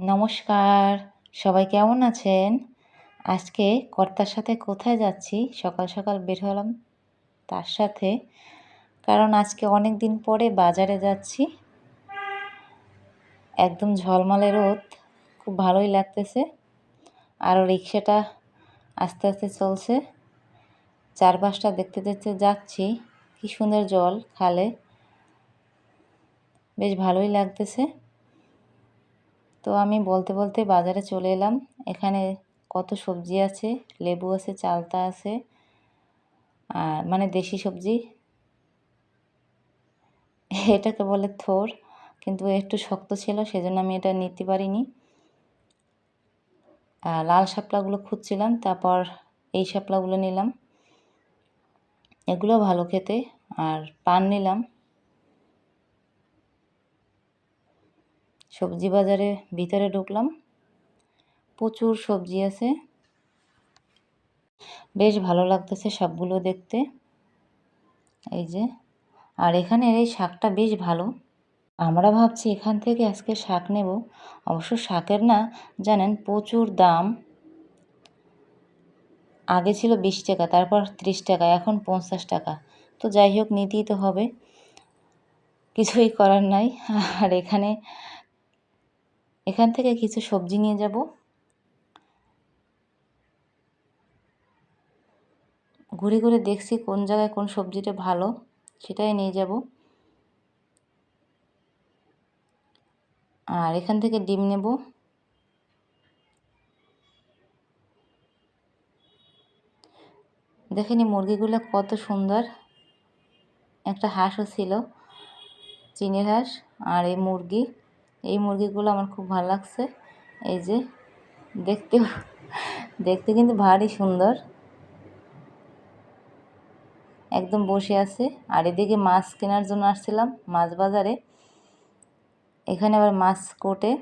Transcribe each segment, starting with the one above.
নমস্কার, সবাই কেমন আছেন? আজকে কর্তার সাথে কোথায় যাচ্ছি? সকাল সকাল বের হলাম তার সাথে, কারণ আজকে অনেক দিন পরে বাজারে যাচ্ছি। একদম ঝলমলে রোদ, খুব ভালোই লাগতেছে। আরও রিক্সাটা আস্তে আস্তে চলছে। চারপাশটা দেখতে দেখতে যাচ্ছি, কি সুন্দর জল, খালে। বেশ ভালোই লাগতেছে। তো আমি বলতে বলতে বাজারে চলে এলাম। এখানে কত সবজি আছে? লেবু আছে, চালতা আছে, আর মানে দেশি সবজি। এটাকে বলে থোর, কিন্তু একটু শক্ত ছিল, সেজন্য আমি এটা নিতে পারিনি। লাল শাপলাগুলো খুঁজছিলাম, তারপর এই শাপলাগুলো নিলাম। এগুলো ভালো খেতে, আর পান নিলাম। সবজি বাজারে ভিতরে ঢুকলাম। প্রচুর সবজি আছে। বেশ ভালো লাগতেছে সবগুলো দেখতে। এই যে, আর এখানের এই শাকটা বেশ ভালো। আমরা ভাবছি এখান থেকে আজকে শাক নেব। অবশ্য শাকের না, জানেন, প্রচুর দাম। আগে ছিল বিশ টাকা, তারপর ত্রিশ টাকা, এখন পঞ্চাশ টাকা। তো যাই হোক, নিতেই তো হবে। কিছুই করার নাই। আর এখানে এখান থেকে কিছু সবজি নিয়ে যাব। ঘুরে ঘুরে দেখছি কোন জায়গায় কোন সবজিটা ভালো, সেটাই নিয়ে যাব। আর এখান থেকে ডিম নেব। দেখেনি মুরগিগুলো কত সুন্দর। একটা হাঁসও ছিল, চিনের হাঁস আর এই মুরগি। এই মুরগিগুলো আমার খুব ভালো লাগছে। এই যে দেখতে দেখতে কিন্তু ভারী সুন্দর। একদম বসে আছে। আর এদিকে মাছ কেনার জন্য আসছিলাম মাছ বাজারে। এখানে আবার মাছ কোটে।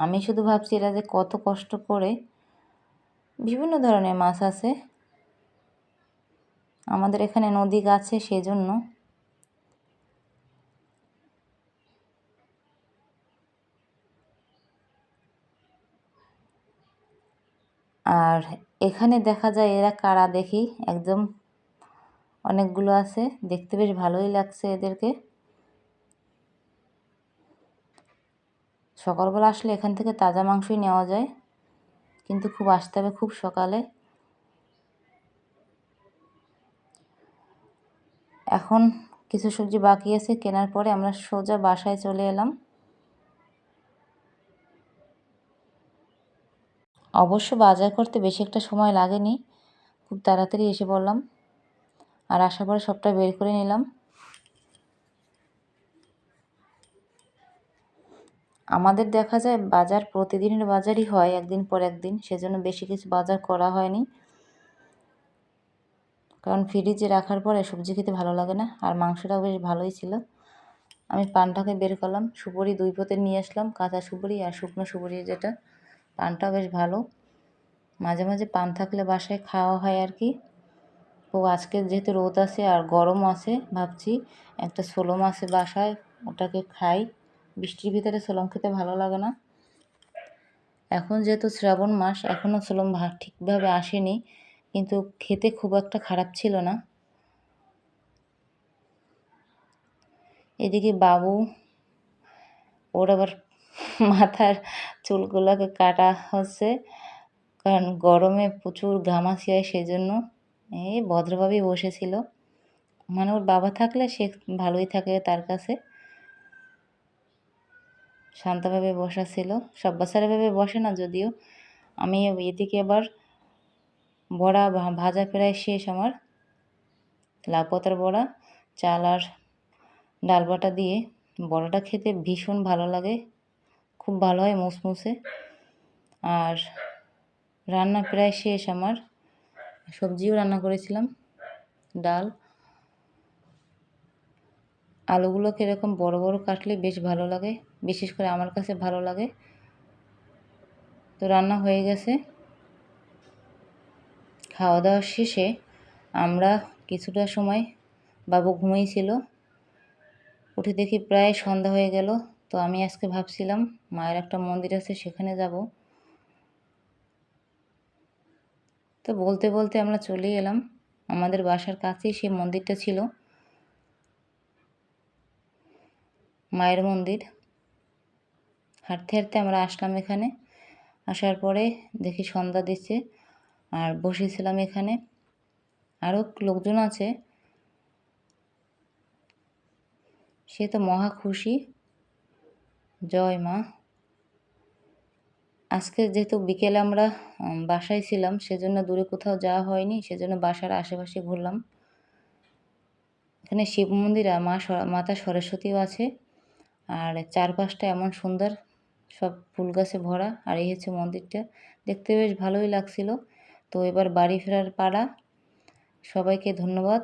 আমি শুধু ভাবছি এরা যে কত কষ্ট করে বিভিন্ন ধরনের মাছ আছে। আমাদের এখানে নদী গাছে সেজন্য আর এখানে দেখা যায় এরা কারা দেখি? একদম অনেকগুলো আছে। দেখতে বেশ ভালোই লাগছে এদেরকে। সকালবেলা আসলে এখান থেকে তাজা মাংসই নেওয়া যায়। কিন্তু খুব আসতে হবে খুব সকালে। এখন কিছু সবজি বাকি আছে। কেনার পরে আমরা সোজা বাসায় চলে এলাম। অবশ্য বাজার করতে বেশি একটা সময় লাগেনি। খুব তাড়াতাড়ি এসে পড়লাম আর আসার পরে সবটা বের করে নিলাম। আমাদের দেখা যায় বাজার প্রতিদিনের বাজারই হয় একদিন পর একদিন, সেজন্য বেশি কিছু বাজার করা হয়নি। কারণ ফ্রিজে রাখার পরে সবজি খেতে ভালো লাগে না, আর মাংসটাও বেশ ভালোই ছিল। আমি পানটাকে বের করলাম, সুপুরি দুই পথে নিয়ে আসলাম, কাঁচা সুপুরি আর শুকনো সুপুরি যেটা। পানটাও বেশ ভালো। মাঝে মাঝে পান থাকলে বাসায় খাওয়া হয় আর কি। তো আজকে যেহেতু রোদ আছে আর গরম আছে, ভাবছি একটা সোলম আছে বাসায় ওটাকে খাই। বৃষ্টির ভিতরে সোলম খেতে ভালো লাগে না। এখন যেহেতু শ্রাবণ মাস এখনও সোলম ঠিকভাবে আসেনি। কিন্তু খেতে খুব একটা খারাপ ছিল না। এদিকে বাবু, ওর আবার মাথার চুলগুলোকে কাটা হচ্ছে। কারণ গরমে প্রচুর ঘামাসি হয় সেই জন্য এই ভদ্রভাবেই বসেছিল। মানে ওর বাবা থাকলে সে ভালোই থাকে তার কাছে। শান্তভাবে বসা ছিল। সব বাচ্চারাভাবে বসে না যদিও। আমি এদিকে আবার বড়া ভাজা প্রায় শেষ আমার। লাউ পাতার বড়া, চাল আর ডাল বাটা দিয়ে বড়াটা খেতে ভীষণ ভালো লাগে। খুব ভালো হয় মুসমুসে। আর রান্না প্রায় শেষ আমার। সবজিও রান্না করেছিলাম, ডাল। আলুগুলোকে এরকম বড় বড় কাটলে বেশ ভালো লাগে, বিশেষ করে আমার কাছে ভালো লাগে। তো রান্না হয়ে গেছে। খাওয়া দাওয়া শেষে আমরা কিছুটা সময় বাবু ঘুমিয়েছিল, উঠে দেখি প্রায় সন্ধ্যা হয়ে গেল। তো আমি আজকে ভাবছিলাম মায়ের একটা মন্দির আছে, সেখানে যাব। তো বলতে বলতে আমরা চলে এলাম। আমাদের বাসার কাছেই সেই মন্দিরটা ছিল। মায়ের মন্দির। হাঁটতে হাঁটতে আমরা আসলাম এখানে। আসার পরে দেখি সন্ধ্যা দিচ্ছে আর বসেছিলাম এখানে। আরও লোকজন আছে। সে তো মহা খুশি। জয় মা। আজকে যেহেতু বিকেলে আমরা বাসায় ছিলাম, সেজন্য দূরে কোথাও যাওয়া হয়নি, সেজন্য বাসার আশেপাশে ঘুরলাম। এখানে শিব মন্দির আর মা মাতা সরস্বতীও আছে। আর চারপাশটা এমন সুন্দর, সব ফুল গাছে ভরা, আর এই হচ্ছে মন্দিরটা। দেখতে বেশ ভালোই লাগছিল। তো এবার বাড়ি ফেরার পাড়া সবাইকে ধন্যবাদ।